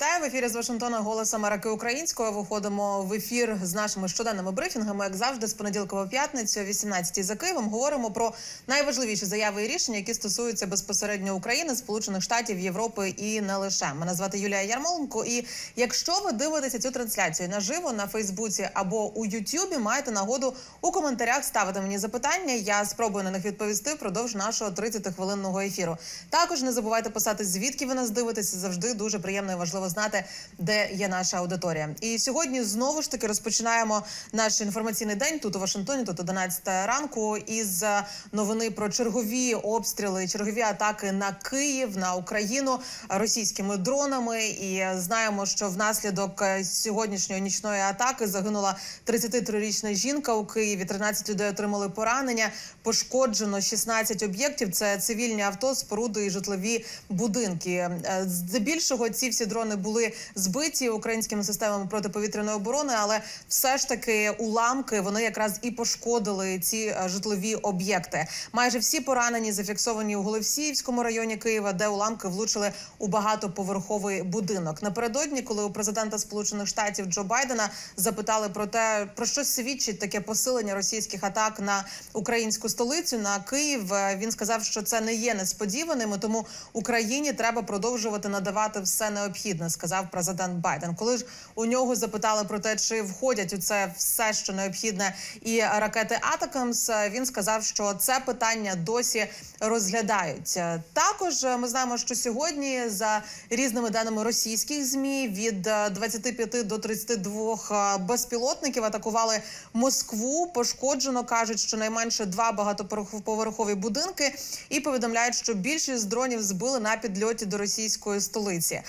Вітаю в ефірі з Вашингтона Голос Америки Українською. Виходимо в ефір з нашими щоденними брифінгами, як завжди, з понеділка по п'ятницю, о 18 за Києвом. Говоримо про найважливіші заяви і рішення, які стосуються безпосередньо України, Сполучених Штатів, Європи і не лише. Мене звати Юлія Ярмоленко. І якщо ви дивитеся цю трансляцію наживо на Фейсбуці або у Ютубі, маєте нагоду у коментарях ставити мені запитання. Я спробую на них відповісти впродовж нашого 30-хвилинного ефіру. Також не забувайте писати, звідки ви нас дивитеся. Завжди дуже приємно і важливо знати, де є наша аудиторія. І сьогодні знову ж таки розпочинаємо наш інформаційний день тут у Вашингтоні, тут 11 ранку, із е, новини про чергові обстріли, чергові атаки на Київ на Україну російськими дронами. І знаємо, що внаслідок е, сьогоднішньої нічної атаки загинула 33-річна жінка у Києві. 13 людей отримали поранення. Пошкоджено 16 об'єктів. Це цивільні авто, споруди і житлові будинки. Е, Здебільшого ці всі дрони були збиті українськими системами протиповітряної оборони, але все ж таки уламки вони якраз і пошкодили ці е, житлові об'єкти. Майже всі поранені зафіксовані у Голосіївському районі Києва, де уламки влучили у багатоповерховий будинок. Напередодні, коли у президента Сполучених Штатів Джо Байдена запитали про те, про що свідчить таке посилення російських атак на українську столицю на Київ. е, Він сказав, що це не є несподіваним, і тому Україні треба продовжувати надавати все необхідне, сказав президент Байден. Коли ж у нього запитали про те, чи входять у це все, що необхідне, і ракети Атакамс, він сказав, що це питання досі розглядають. Е, Також ми знаємо, що сьогодні за різними даними російських змі від е, 25 до 32 е, безпілотників атакували Москву. Пошкоджено кажуть, що найменше два багатоповерхові будинки, і повідомляють, що більшість дронів збили на підльоті до російської столиці. Е,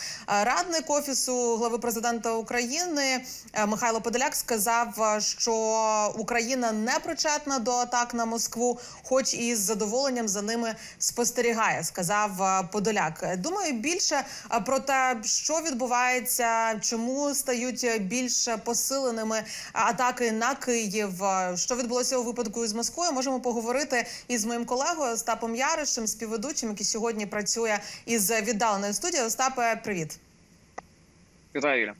Радник офісу глави президента України е, Михайло Подоляк сказав, е, що Україна не причетна до атак на Москву, хоч і з задоволенням за ними спостерігає. Сказав е, Подоляк. Думаю, більше про те, що відбувається, чому стають більш посиленими атаки на Київ. Що відбулося у випадку із Москвою? Можемо поговорити із моїм колегою Остапом Яришем, співведучим, який сьогодні працює із віддаленої студії. Остапе, привіт. Вітаю, Юля.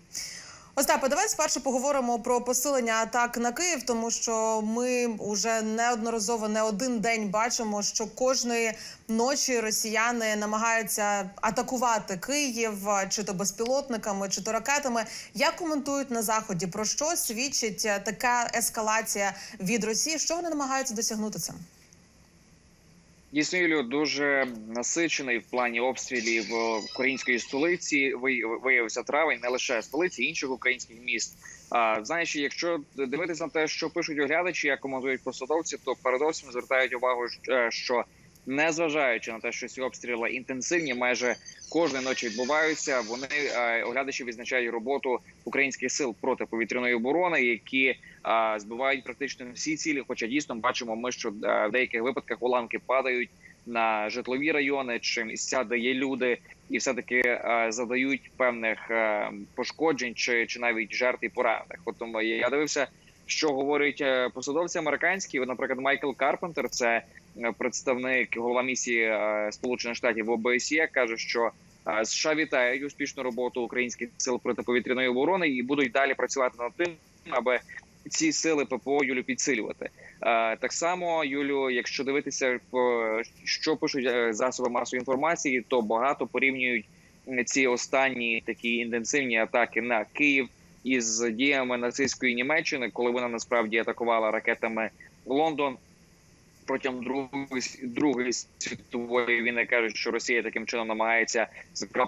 Остапе, давай спершу поговоримо про посилення атак на Київ, тому що ми вже неодноразово не один день бачимо, що кожної ночі росіяни намагаються атакувати Київ чи то безпілотниками, чи то ракетами. Як коментують на заході? Про що свідчить така ескалація від Росії? Що вони намагаються досягнути цим? Дійсно, Юлю, дуже насичений в плані обстрілів е, української столиці. Ви- Виявився травень, не лише столиці, інших українських міст. А знаєш, якщо дивитися на те, що пишуть оглядачі, як коментують посадовці, то передовсім звертають увагу, е, що незважаючи на те, що ці обстріли інтенсивні, майже кожної ночі відбуваються. Вони е, оглядачі відзначають роботу українських сил протиповітряної оборони, які збивають практично всі цілі. Хоча дійсно бачимо, ми що е, в деяких випадках уламки падають на житлові райони чи місця, де люди, і все таки задають певних е, пошкоджень чи, чи навіть жертв і поранених. От тому я дивився, що говорять е, посадовці американські. Наприклад, Майкл Карпентер, це е, представник голова місії е, Сполучених Штатів ОБСЄ, каже, що е, США вітають успішну роботу українських сил протиповітряної оборони і будуть далі працювати над тим, аби ці сили ППО Юлю підсилювати. Е, Так само, Юлю, якщо дивитися, що пишуть засоби масової інформації, то багато порівнюють ці останні такі інтенсивні атаки на Київ із діями нацистської Німеччини, коли вона насправді атакувала ракетами Лондон. Протягом другої другої світової війни кажуть, що Росія таким чином намагається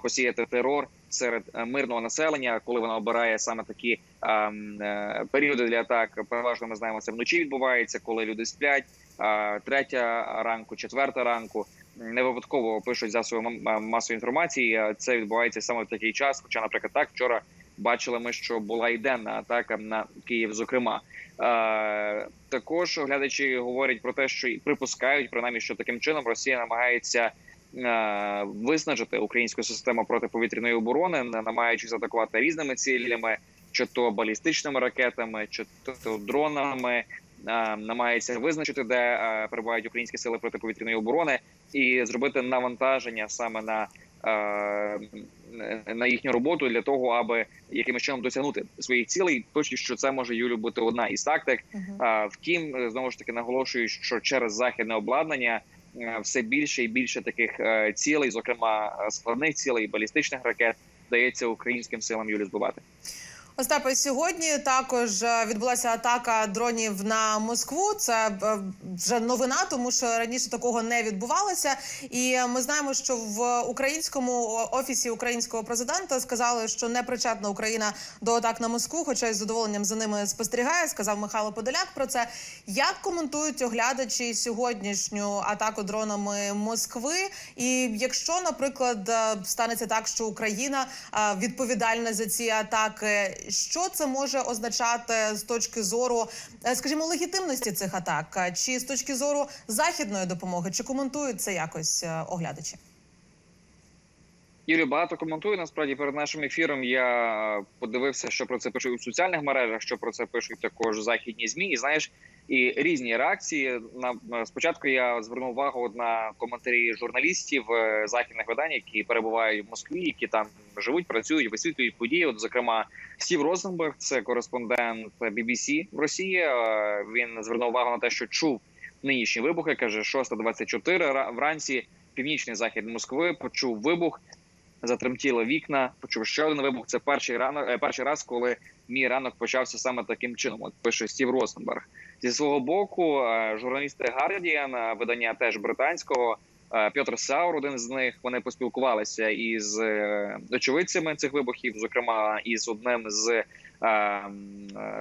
посіяти терор серед е, мирного населення, коли вона обирає саме такі е, періоди для атак. Переважно ми знаємо, це вночі відбувається, коли люди сплять. е, Третя ранку, четверта ранку. Не випадково пишуть засоби масової інформації. Це відбувається саме в такий час. Хоча, наприклад, так вчора бачили ми, що була і денна атака на Київ, зокрема. Е, також оглядачі говорять про те, що і припускають принаймні, що таким чином Росія намагається е, виснажити українську систему протиповітряної оборони, намагаючись атакувати різними цілями, чи то балістичними ракетами, чи то дронами. е, Намагається визначити, де е, перебувають українські сили протиповітряної оборони, і зробити навантаження саме на на їхню роботу для того, аби якимось чином досягнути своїх цілей. точно що це може Юлю бути одна із тактик. Втім, е, знову ж таки наголошую, що через західне обладнання е, все більше і більше таких е, цілей, зокрема е, складних цілей, балістичних ракет, дається українським силам Юлі збивати. Остапе, сьогодні також е, відбулася атака дронів на Москву. Це е, вже новина, тому що раніше такого не відбувалося. І ми знаємо, що в українському офісі українського президента сказали, що не причетна Україна до атак на Москву, хоча із задоволенням за ними спостерігає. Сказав Михайло Подоляк про це. Як коментують оглядачі сьогоднішню атаку дронами Москви? І якщо, наприклад, е, станеться так, що Україна е, відповідальна за ці атаки, що це може означати з точки зору, е, скажімо, легітимності цих атак, Е, чи з точки зору західної допомоги, чи коментують це якось е, оглядачі? Юрій багато коментує. Насправді перед нашим ефіром я подивився, що про це пишуть у соціальних мережах, що про це пишуть також західні змі. І знаєш, і різні реакції. На спочатку я звернув увагу на коментарі журналістів е, західних видань, які перебувають в Москві, які там живуть, працюють, висвітлюють події. От, зокрема, Стів Розенберг, це кореспондент BBC в Росії. е, Він звернув увагу на те, що чув нинішні вибухи. каже, 6.24 ра- вранці. Північний захід Москви почув вибух затремтіли вікна. Почув ще один вибух. Це перший ранок, е, перший раз, коли мій ранок почався саме таким чином. От пише Стів Росенберг. Зі свого боку, е, журналісти Гардіан, е, видання теж британського. Пьотр Саур, один з них, вони поспілкувалися із очевидцями цих вибухів, зокрема із одним з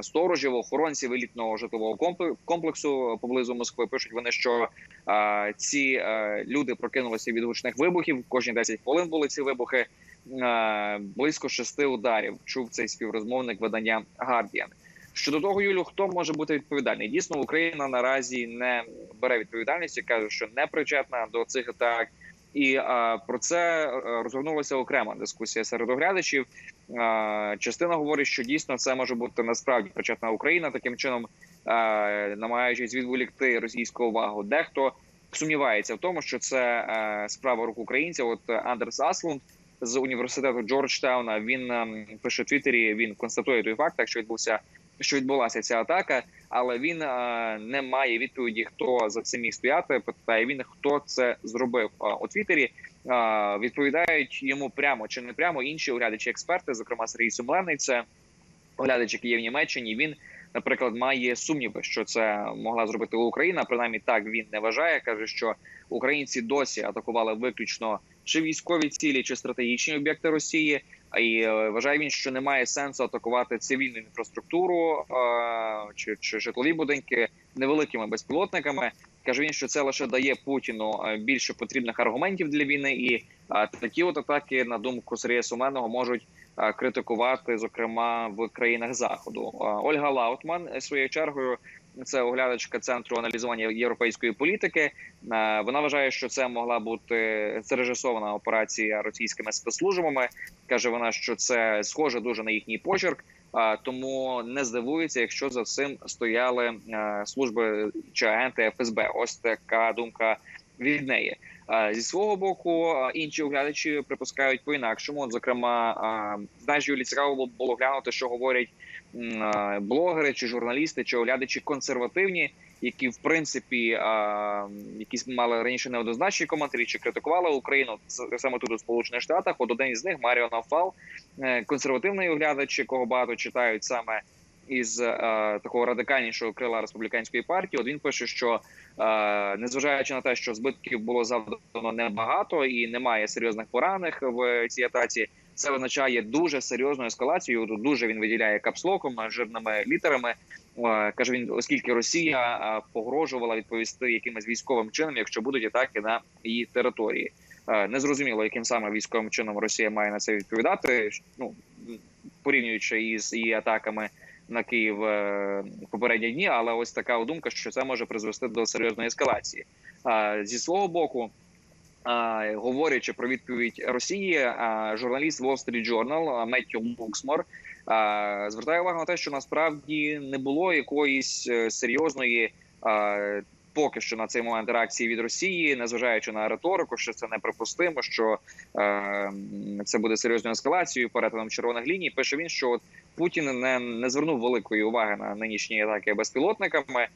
сторожів, охоронців елітного житлового компле- комплексу поблизу Москви. Пишуть вони, що е, ці е, люди прокинулися від гучних вибухів. Кожні 10 хвилин були ці вибухи. Е, близько шести ударів. Чув цей співрозмовник видання Guardian. Щодо того, Юлю, хто може бути відповідальний? Дійсно, Україна наразі не бере відповідальності, каже, що не причетна до цих атак. І а, про це е, розгорнулася окрема дискусія серед оглядачів. Частина говорить, що дійсно це може бути насправді причетна Україна, таким чином намагаючись відволікти російську увагу. Дехто сумнівається в тому, що це справа рук українців. От Андерс Аслунд з університету Джорджтауна він ем, пише в Твіттері, Він констатує той факт, що відбувся що відбулася ця атака, але він е, не має відповіді, хто за цим стояти. Питає він, хто це зробив Е, у Твіттері. Відповідають йому прямо чи не прямо інші оглядачі експерти, зокрема Сергій Сумленний, це оглядач, який є в Німеччині. Він, наприклад, має сумніви, що це могла зробити Україна. Принаймні так він не вважає. каже, що українці досі атакували виключно чи військові цілі, чи стратегічні об'єкти Росії. І е, вважає він, що немає сенсу атакувати цивільну інфраструктуру е, чи, чи житлові будинки невеликими безпілотниками. Каже він, що це лише дає Путіну е, більше потрібних аргументів для війни, і е, такі от атаки, на думку Сергія Суменного, можуть е, критикувати, зокрема в країнах заходу. Ольга Лаутман своєю чергою. Це оглядачка центру аналізування європейської політики. Вона вважає, що це могла бути зрежисована операція російськими спецслужбами. каже вона, що це схоже дуже на їхній почерк. Тому не здивується, якщо за цим стояли е, служби чи агенти ФСБ. Ось така думка від неї. Е, Зі свого боку, е, інші оглядачі припускають по інакшому. Зокрема, знаєш, Юлі цікаво було- глянути, що говорять блогери чи журналісти, чи оглядачі консервативні, які в принципі е, якісь мали раніше неоднозначні коментарі, чи критикували Україну саме тут у Сполучених Штатах. От один із них Маріо Нафал, е, консервативний оглядач, якого багато читають саме із е, такого радикальнішого крила республіканської партії. От він пише, що е, незважаючи на те, що збитків було завдано небагато і немає серйозних поранених в цій атаці. Це означає дуже серйозну ескалацію. Дуже він виділяє капслоком жирними літерами. Е, Каже він, оскільки Росія е, погрожувала відповісти якимось військовим чином, якщо будуть атаки на її території. Е, Незрозуміло, яким саме військовим чином Росія має на це відповідати. Ну порівнюючи із її атаками на Київ попередні дні, але ось така думка, що це може призвести до серйозної ескалації. Зі свого боку, говорячи про відповідь Росії, журналіст Wall Street Journal Меттю Буксмор е, звертає увагу на те, що насправді не було якоїсь е, серйозної. поки що на цей момент реакції від Росії, незважаючи на риторику, що це неприпустимо, що е, це буде серйозною ескалацією, перетином червоних ліній. Пише він, що от Путін не, не звернув великої уваги на нинішні атаки безпілотниками,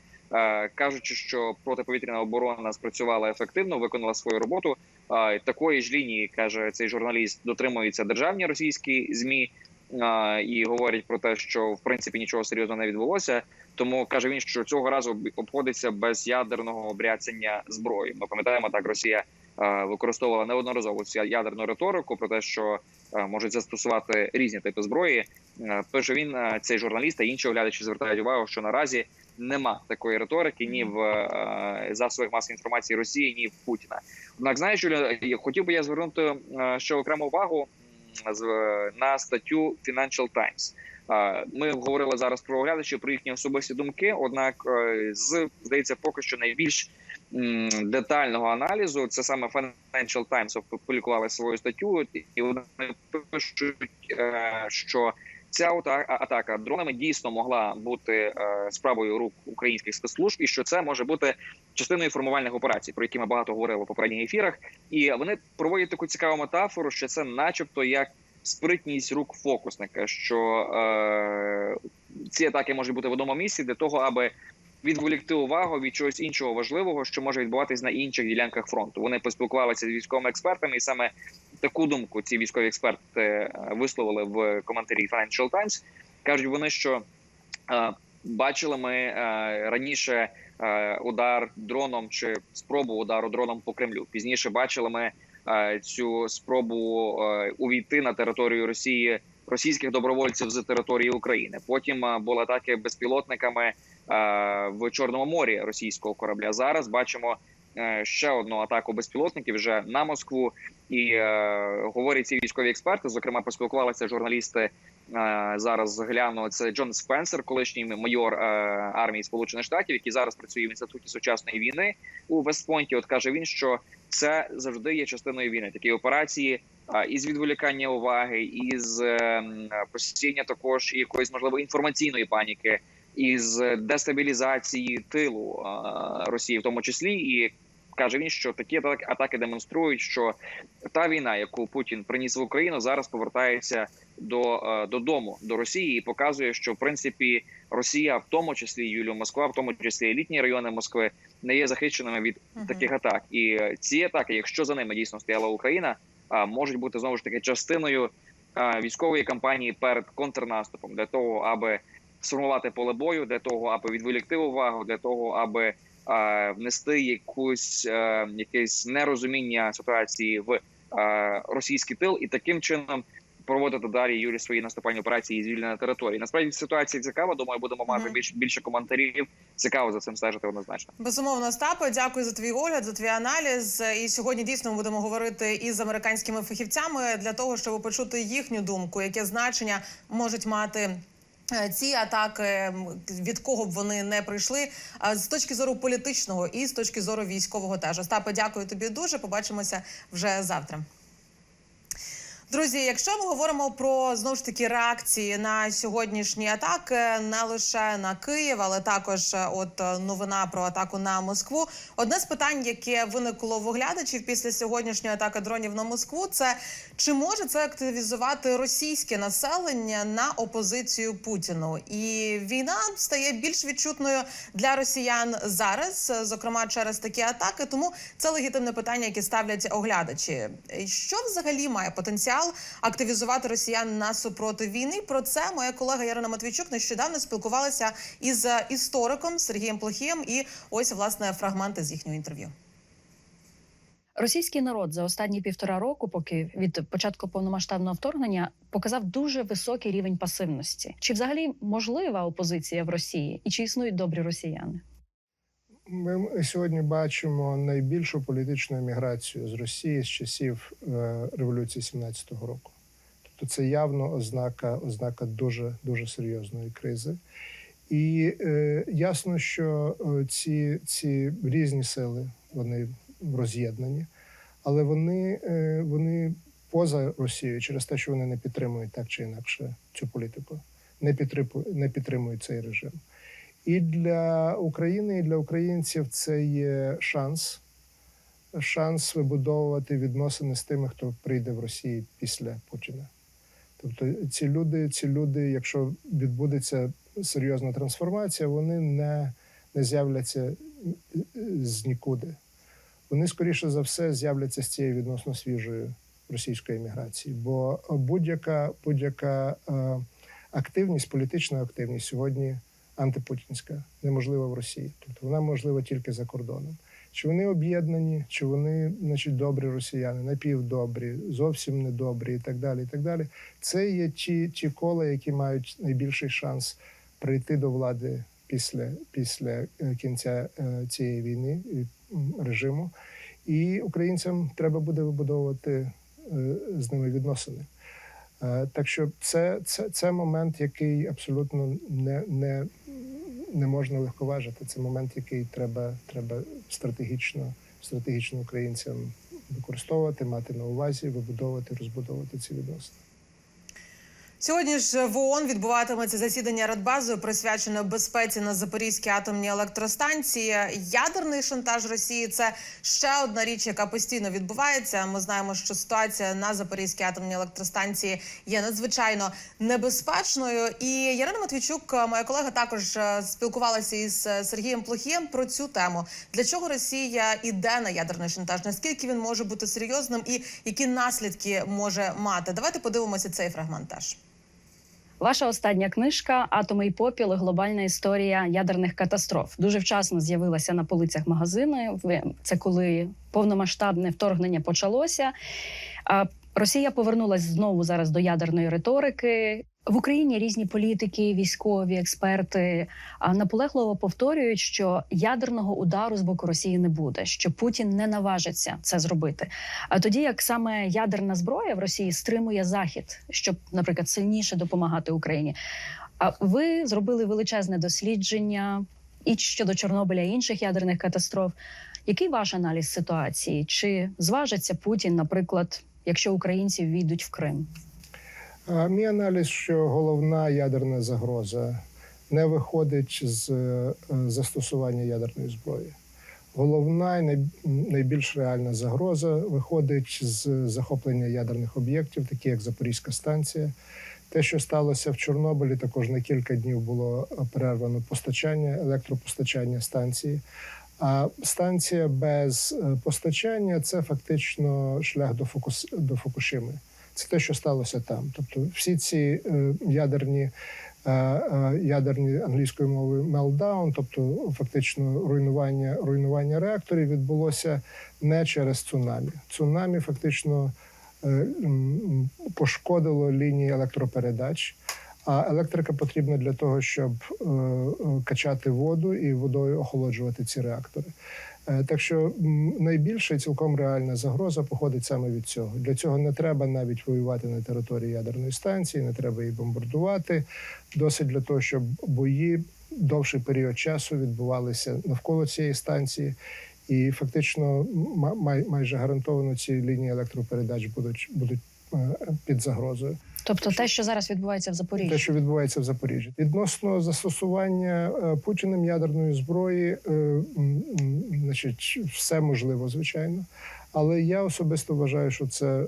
кажучи, що протиповітряна оборона спрацювала ефективно, виконала свою роботу. Е, такої ж лінії каже цей журналіст, дотримуються державні російські змі. е, І говорять про те, що в принципі нічого серйозного не відбулося. Тому каже він, що цього разу обходиться без ядерного обряцання зброї. Ми пам'ятаємо, так Росія е, використовувала неодноразово цю ядерну риторику про те, що е, можуть застосувати різні типи зброї. Е, Пише він е, цей журналіст та інші оглядачі звертають увагу, що наразі нема такої риторики ні в е, засобах масової інформації Росії, ні в Путіна. Однак, знаєш, Юля, хотів би я звернути е, ще окрему увагу на статтю Financial Times. Е, Ми говорили зараз про оглядачів, про їхні особисті думки. Однак, е, з здається, поки що найбільш детального аналізу це саме Financial Times опублікували свою статтю, і вони пишуть, е, що ця ата- атака дронами дійсно могла бути е, справою рук українських спецслужб, і що це може бути частиною формувальних операцій, про які ми багато говорили в попередніх ефірах. І вони проводять таку цікаву метафору, що це, начебто, як спритність рук фокусника, що е, ці атаки можуть бути в одному місці для того, аби відволікти увагу від чогось іншого важливого, що може відбуватись на інших ділянках фронту. Вони поспілкувалися з військовими експертами, і саме таку думку ці військові експерти е, висловили в коментарі Financial Times. кажуть вони, що е, бачили ми е, раніше удар дроном чи спробу удару дроном по Кремлю. Пізніше бачили ми цю спробу увійти на територію Росії російських добровольців з території України. Потім були атаки безпілотниками в Чорному морі російського корабля. Зараз бачимо е, ще одну атаку безпілотників вже на Москву. І е, говорять ці військові експерти. Зокрема, поспілкувалися журналісти. е, Зараз гляну це Джон Спенсер, колишній майор е, армії Сполучених Штатів, який зараз працює в інституті сучасної війни у Вестпойнті. От каже він, що це завжди є частиною війни. Такі операції а, із відволікання уваги, із е, посіння також якоїсь можливо інформаційної паніки, із дестабілізації тилу Росії, в тому числі, і каже він, що такі атаки, демонструють, що та війна, яку Путін приніс в Україну, зараз повертається до додому до Росії і показує, що в принципі Росія, в тому числі Юлію Москва, в тому числі елітні райони Москви, не є захищеними від таких атак. І е, ці атаки, якщо за ними дійсно стояла Україна, а, можуть бути знову ж таки частиною військової кампанії перед контрнаступом для того, аби сформувати поле бою, для того, аби відволікти увагу, для того, аби а, внести якусь е, якесь нерозуміння ситуації в е, російський тил і таким чином. Проводити далі Юрій свої наступальні операції і звільнення території. Насправді ситуація цікава. Думаю, будемо мати Мгм. більше більше коментарів. Цікаво за цим стежити однозначно. Безумовно, Остапе, дякую за твій огляд, за твій аналіз. І сьогодні дійсно ми будемо говорити із американськими фахівцями для того, щоб почути їхню думку, яке значення можуть мати. Е, Ці атаки від кого б вони не прийшли а з точки зору політичного і з точки зору військового теж. Остапе, дякую тобі дуже. Побачимося вже завтра. Друзі, якщо ми говоримо про знову ж таки реакції на сьогоднішні атаки, не лише на Київ, але також е, от е, новина про атаку на Москву. Одне з питань, яке виникло в оглядачів після сьогоднішньої атаки дронів на Москву, це чи може це активізувати російське населення на опозицію Путіну? І війна стає більш відчутною для росіян зараз, е, зокрема через такі атаки. Тому це легітимне питання, яке ставлять оглядачі. Що взагалі має потенціал активізувати росіян на супроти війни? Про це моя колега Ярина Матвійчук нещодавно спілкувалася із е, істориком Сергієм Плохієм. І ось власне фрагменти з їхнього інтерв'ю. Російський народ за останні півтора року, поки від початку повномасштабного вторгнення, показав дуже високий рівень пасивності. Чи взагалі можлива опозиція в Росії, і чи існують добрі росіяни? Ми сьогодні бачимо найбільшу політичну еміграцію з Росії з часів е, революції 17-го року. Тобто це явно ознака, ознака дуже дуже серйозної кризи. І е, ясно, що е, ці, ці різні сили вони роз'єднані, але вони, е, вони поза Росією через те, що вони не підтримують так чи інакше цю політику, не підтримують, не підтримують цей режим. І для України, і для українців це є шанс. Шанс вибудовувати відносини з тими, хто прийде в Росії після Путіна. Тобто ці люди, ці люди, якщо відбудеться серйозна трансформація, вони не, не з'являться з нікуди. Вони, скоріше за все, з'являться з цієї відносно свіжої російської еміграції. Бо будь-яка, будь-яка е, активність, політична активність сьогодні антипутінська, неможлива в Росії. Тобто вона можлива тільки за кордоном. Чи вони об'єднані, чи вони, значить, добрі росіяни, напівдобрі, зовсім недобрі і так далі. і так далі. Це є ті, ті кола, які мають найбільший шанс прийти до влади після, після е, кінця е, цієї війни і режиму. І українцям треба буде вибудовувати е, з ними відносини. Е, Так що це, це, це момент, який абсолютно не, не, не можна легковажити. Це момент, який треба, треба стратегічно, стратегічно українцям використовувати, мати на увазі, вибудовувати, розбудовувати ці відносини. Сьогодні ж в ООН відбуватиметься засідання Радбазою, присвячене безпеці на Запорізькій атомній електростанції. Ядерний шантаж Росії це ще одна річ, яка постійно відбувається. Ми знаємо, що ситуація на Запорізькій атомній електростанції є надзвичайно небезпечною. І Ярина Матвійчук, моя колега, також е, спілкувалася із е, Сергієм Плохієм про цю тему. Для чого Росія іде на ядерний шантаж? Наскільки він може бути серйозним і які наслідки може мати? Давайте подивимося цей фрагментаж. Ваша остання книжка Атоми і попіл. Глобальна історія ядерних катастроф дуже вчасно з'явилася на полицях магазину. Це коли повномасштабне вторгнення почалося. Росія повернулася знову зараз до ядерної риторики. В Україні різні політики, військові експерти наполегливо повторюють, що ядерного удару з боку Росії не буде, що Путін не наважиться це зробити. А тоді як саме ядерна зброя в Росії стримує захід, щоб, наприклад, сильніше допомагати Україні. А ви зробили величезне дослідження і щодо Чорнобиля і інших ядерних катастроф. Який ваш аналіз ситуації? Чи зважиться Путін, наприклад, якщо українці війдуть в Крим? Мій аналіз, що головна ядерна загроза не виходить з е, застосування ядерної зброї. Головна і найбільш реальна загроза виходить з захоплення ядерних об'єктів, такі як Запорізька станція. Те, що сталося в Чорнобилі, також на кілька днів було перервано постачання, електропостачання станції. А станція без е, постачання це фактично шлях до Фукус до Фукушими. Це те, що сталося там. Тобто, всі ці е, ядерні е, е, ядерні англійською мовою meltdown, тобто фактично руйнування руйнування реакторів, відбулося не через цунамі. Цунамі фактично пошкодило лінії електропередач. А електрика потрібна для того, щоб е, качати воду і водою охолоджувати ці реактори. Е, Так що найбільша цілком реальна загроза походить саме від цього. Для цього не треба навіть воювати на території ядерної станції, не треба її бомбардувати. Досить для того, щоб бої довший період часу відбувалися навколо цієї станції. І фактично ма- май- майже гарантовано ці лінії електропередач будуть будуть е, під загрозою. Тобто, те, що зараз відбувається в Запоріжжі, Те, що відбувається в Запоріжжі, відносно застосування е, Путіним ядерної зброї, е, значить, все можливо, звичайно. Але я особисто вважаю, що це е,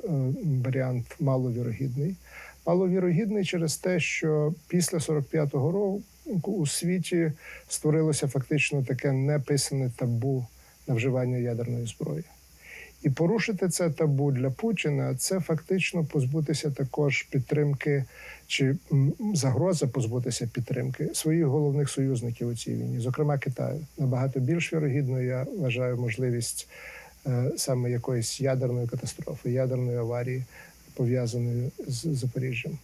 варіант маловірогідний. Маловірогідний через те, що після 45-го року у світі створилося фактично таке неписане табу на вживання ядерної зброї. І порушити це табу для Путіна це фактично позбутися також підтримки чи загроза позбутися підтримки своїх головних союзників у цій війні, зокрема Китаю. Набагато більш вірогідно я вважаю можливість е, саме якоїсь ядерної катастрофи, ядерної аварії, пов'язаної з Запоріжжям.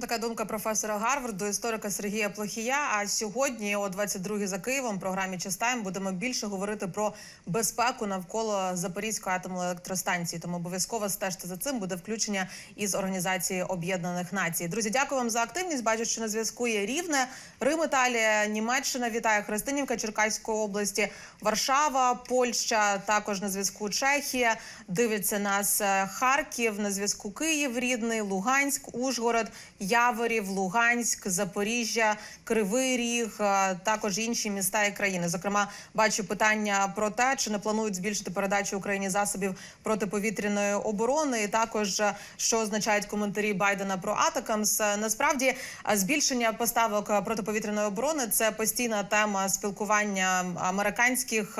Така думка професора Гарварду, історика Сергія Плохія. А сьогодні, о 22-й за Києвом, в програмі «Частайм» будемо більше говорити про безпеку навколо Запорізької атомної електростанції. Тому обов'язково стежте за цим. Буде включення із організації Об'єднаних Націй. Друзі, дякую вам за активність. Бачу, що на зв'язку є Рівне, Рим, Італія, Німеччина. Вітаю Христинівка Черкаської області, Варшава, Польща. Також на зв'язку Чехія. Дивиться нас е, Харків. На зв'язку Київ, Рідний, Луганськ, Ужгород. Яворів, Луганськ, Запоріжжя, Кривий Ріг, е, також інші міста і країни. Зокрема, бачу питання про те, чи не планують збільшити передачу Україні засобів протиповітряної оборони, і також е, що означають коментарі Байдена про Атакамс. Е, Насправді збільшення поставок протиповітряної оборони це постійна тема спілкування американських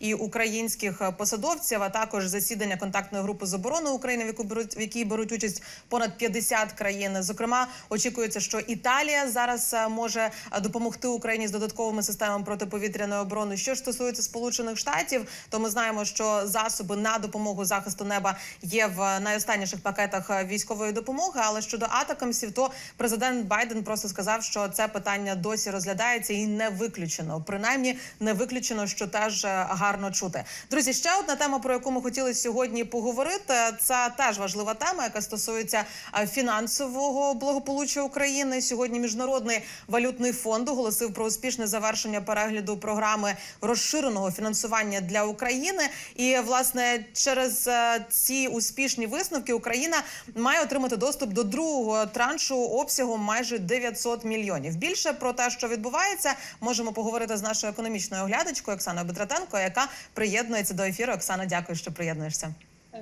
і українських посадовців, а також засідання контактної групи з оборони України, в якій беруть участь понад 50 країн. Зокрема, очікується, що Італія зараз е, може е, допомогти Україні з додатковими системами протиповітряної оборони. Що ж стосується Сполучених Штатів, то ми знаємо, що засоби на допомогу захисту неба є в найостанніших пакетах е, військової допомоги. Але щодо атакамсів, то президент Байден просто сказав, що це питання досі розглядається і не виключено. Принаймні не виключено, що теж гарно чути. Друзі, ще одна тема, про яку ми хотіли сьогодні поговорити. Це теж важлива тема, яка стосується фінансового благополуччя України. Сьогодні міжнародний валютний фонд оголосив про успішне завершення перегляду програми розширеного фінансування для України. І власне через е, ці успішні висновки Україна має отримати доступ до другого траншу обсягом майже 900 мільйонів. Більше про те, що відбувається, можемо поговорити з нашою економічною оглядачкою Оксаною Бедратенко, яка приєднується до ефіру. Оксана, дякую, що приєднуєшся.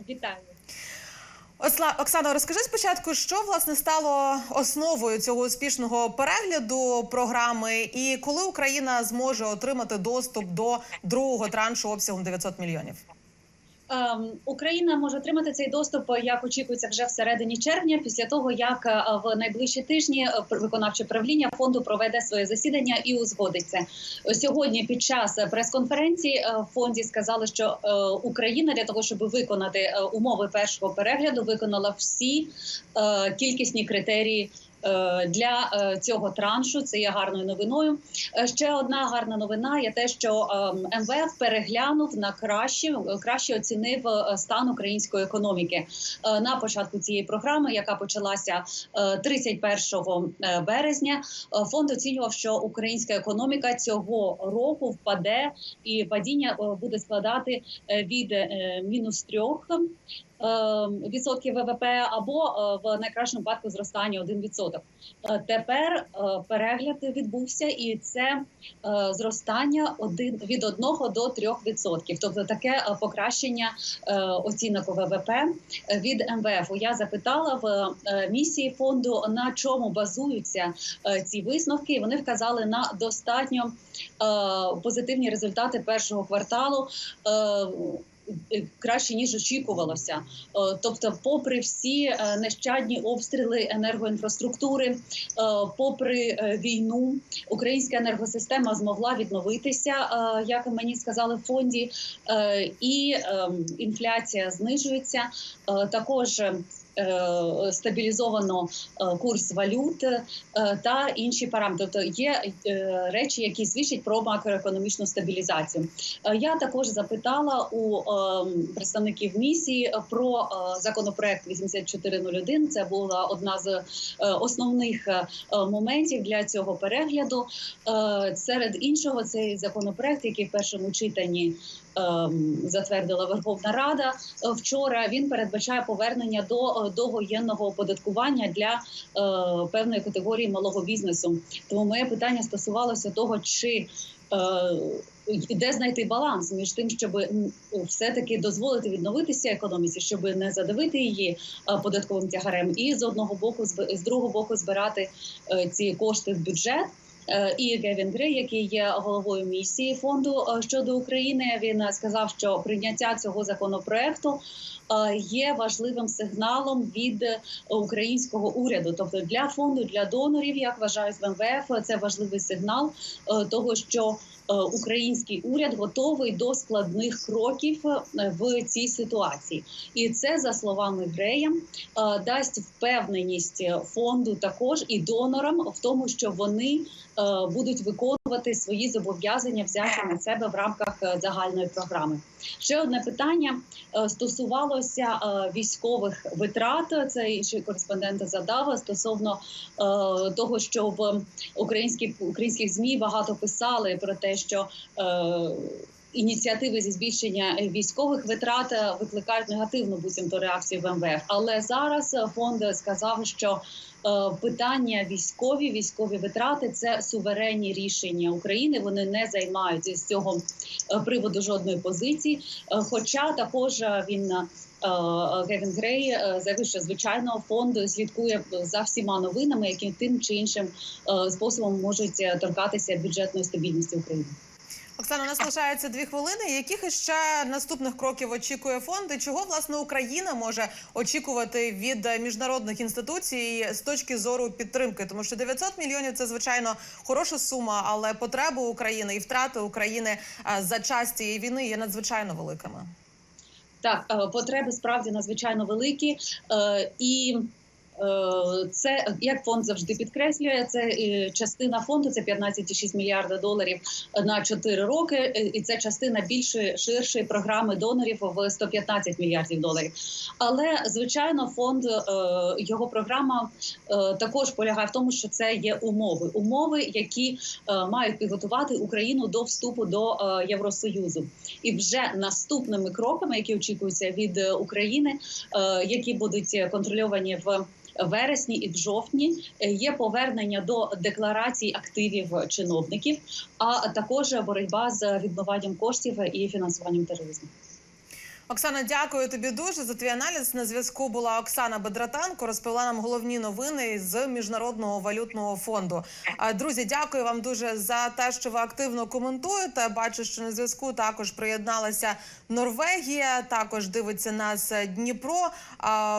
Вітаю. Оксана, розкажи спочатку, що власне стало основою цього успішного перегляду програми, і коли Україна зможе отримати доступ до другого траншу обсягом 900 мільйонів? Ем, Україна може отримати цей доступ, як очікується, вже всередині червня, після того як е, в найближчі тижні е, виконавче правління фонду проведе своє засідання і узгодить це. Сьогодні. Під час прес-конференції е, в фонді сказали, що Україна для того, щоб виконати умови першого перегляду, виконала всі кількісні критерії. Е, Для е, цього траншу це є гарною новиною. Е, Ще одна гарна новина є те, що ем, МВФ переглянув на краще, краще оцінив стан української економіки на початку цієї програми, яка почалася е, 31 березня. Фонд оцінював, що українська економіка цього року впаде, і падіння буде складати від мінус трьох. Е, Відсотків ВВП або е, в найкращому випадку зростання 1%. Е, Тепер е, перегляд відбувся, і це зростання від 1 до 3%. Тобто таке покращення оцінок ВВП від МВФ. Я запитала в місії фонду на чому базуються ці висновки. Вони вказали на достатньо позитивні результати першого кварталу. Е, Краще ніж очікувалося, Е, тобто, попри всі е, нещадні обстріли енергоінфраструктури, попри війну, українська енергосистема змогла відновитися, як мені сказали в фонді, і ем, інфляція знижується. Також стабілізовано е, курс валют е, та інші параметри. Тобто є е, речі, які свідчать про макроекономічну стабілізацію. Е, Я також запитала у представників місії про е, законопроект 8401. Це була одна з е, основних е, моментів для цього перегляду. Е, Серед іншого, цей законопроект, який в першому читанні затвердила Верховна Рада е, вчора. Він передбачає повернення до е, довоєнного оподаткування для е, певної категорії малого бізнесу. Тому моє питання стосувалося того, чи де знайти баланс між тим, щоб все-таки дозволити відновитися економіці, щоб не задавити її податковим тягарем, і з одного боку, з другого боку, збирати ці кошти в бюджет. Е, І Гевін Грей, який є головою місії фонду е, щодо України, він сказав, що прийняття цього законопроекту е, є важливим сигналом від українського уряду. Тобто для фонду, для донорів, як вважають в МВФ, це важливий сигнал того, що український уряд готовий до складних кроків е, в цій ситуації, і це за словами Грея е, дасть впевненість фонду також і донорам в тому, що вони е, будуть виконувати свої зобов'язання взяті на себе в рамках е, загальної програми. Ще одне питання е, стосувалося е, військових витрат. Це інший кореспондент задав стосовно того, що в українських змі багато писали про те, що ініціативи зі збільшення е, військових витрат е, викликають негативну буцімто реакцію в МВФ. Але зараз е, фонд сказав, що питання військові, військові витрати це суверенні рішення України. Вони не займають з цього приводу жодної позиції. Хоча також він. Гевін Грей заявив, що звичайно фонд слідкує за всіма новинами, які тим чи іншим способом можуть торкатися бюджетної стабільності України. Оксана, у нас лишається дві хвилини. Яких ще наступних кроків очікує фонд? І чого власне Україна може очікувати від міжнародних інституцій з точки зору підтримки? Тому що 900 мільйонів це звичайно хороша сума, але потреби України і втрати України е, за час цієї війни є надзвичайно великими. Так, е, потреби справді надзвичайно великі, е, і це як фонд завжди підкреслює. Це е, частина фонду, це 15,6 мільярда доларів на 4 роки. е, І це частина більшої ширшої програми донорів в 115 мільярдів доларів. Але звичайно, фонд е, його програма е, також полягає в тому, що це є умови, умови, які е, мають підготувати Україну до вступу до е, Євросоюзу. І вже наступними кроками, які очікуються від е, України, е, які будуть контрольовані в вересні і в жовтні, е, є повернення до декларацій активів чиновників, а також боротьба з відмиванням коштів і фінансуванням тероризму. Оксана, дякую тобі дуже за твій аналіз. На зв'язку була Оксана Бедратенко. Розповіла нам головні новини з міжнародного валютного фонду. Друзі, дякую вам дуже за те, що ви активно коментуєте. Бачу, що на зв'язку також приєдналася Норвегія. Також дивиться нас е, Дніпро.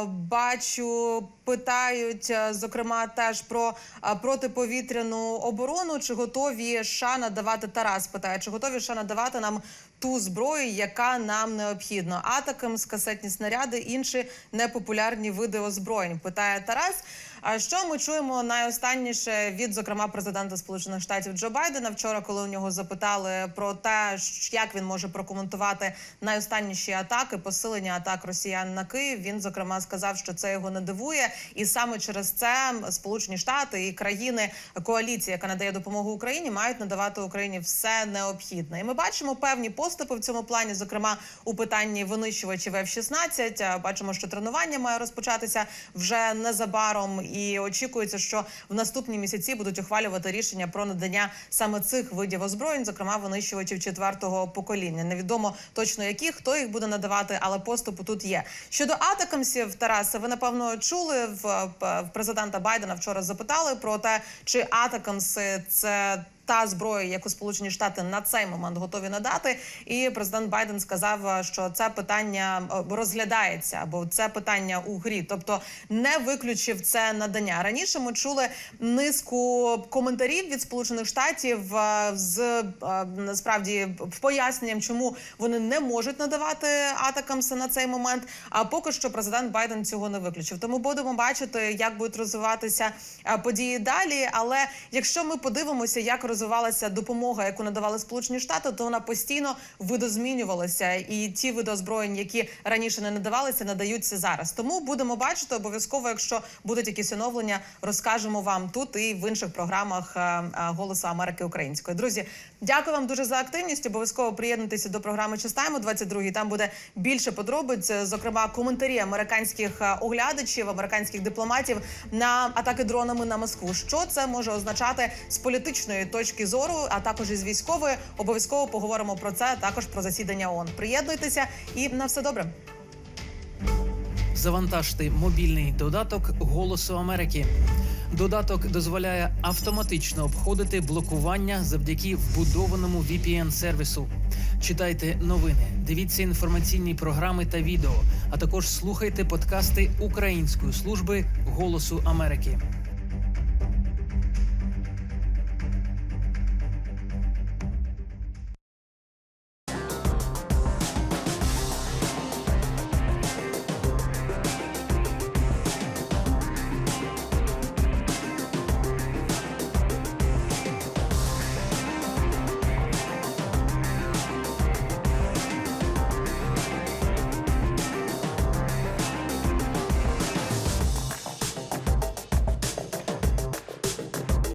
Бачу, питають е, зокрема теж про протиповітряну оборону. Чи готові США надавати Тарас? Питає, чи готові США надавати нам ту зброю, яка нам необхідна. Атакам, скасетні снаряди, інші непопулярні види озброєнь. Питає Тарас. А що ми чуємо найостанніше від зокрема президента Сполучених Штатів Джо Байдена вчора, коли у нього запитали про те, як він може прокоментувати найостанніші атаки, посилення атак росіян на Київ. Він зокрема сказав, що це його не дивує, і саме через це Сполучені Штати і країни коаліції, яка надає допомогу Україні, мають надавати Україні все необхідне. І ми бачимо певні поступи в цьому плані, зокрема у питанні винищувачів F-16. Бачимо, що тренування має розпочатися вже незабаром, і очікується, що в наступні місяці будуть ухвалювати рішення про надання саме цих видів озброєнь, зокрема винищувачів четвертого покоління. Невідомо точно які, хто їх буде надавати, але поступу тут є. Щодо атакамсів, Тараса, ви напевно чули в, президента Байдена вчора запитали про те, чи атакамси це. Та зброя, яку Сполучені Штати на цей момент готові надати, і президент Байден сказав, що це питання е, розглядається, або це питання у грі, тобто не виключив це надання. Раніше ми чули низку коментарів від Сполучених Штатів е, з е, насправді поясненням, чому вони не можуть надавати атакамси на цей момент. А поки що президент Байден цього не виключив. Тому будемо бачити, як будуть розвиватися е, події далі. Але якщо ми подивимося, як розвивалася допомога, яку надавали Сполучені Штати, то вона постійно видозмінювалася, і ті види озброєнь, які раніше не надавалися, надаються зараз. Тому будемо бачити обов'язково, якщо будуть якісь оновлення, розкажемо вам тут і в інших програмах е, е, Голосу Америки Української. Друзі, дякую вам дуже за активність. Обов'язково приєднуйтеся до програми Чистаємо 22 Там буде більше подробиць, е, зокрема коментарі американських оглядачів, американських дипломатів на атаки дронами на Москву. Що це може означати з політичної точки зору, а також із військової. Обов'язково поговоримо про це. Також про засідання ООН. Приєднуйтеся і на все добре. Завантажте мобільний додаток Голосу Америки. Додаток дозволяє автоматично обходити блокування завдяки вбудованому VPN-сервісу. Читайте новини, дивіться інформаційні програми та відео, а також слухайте подкасти Української служби Голосу Америки.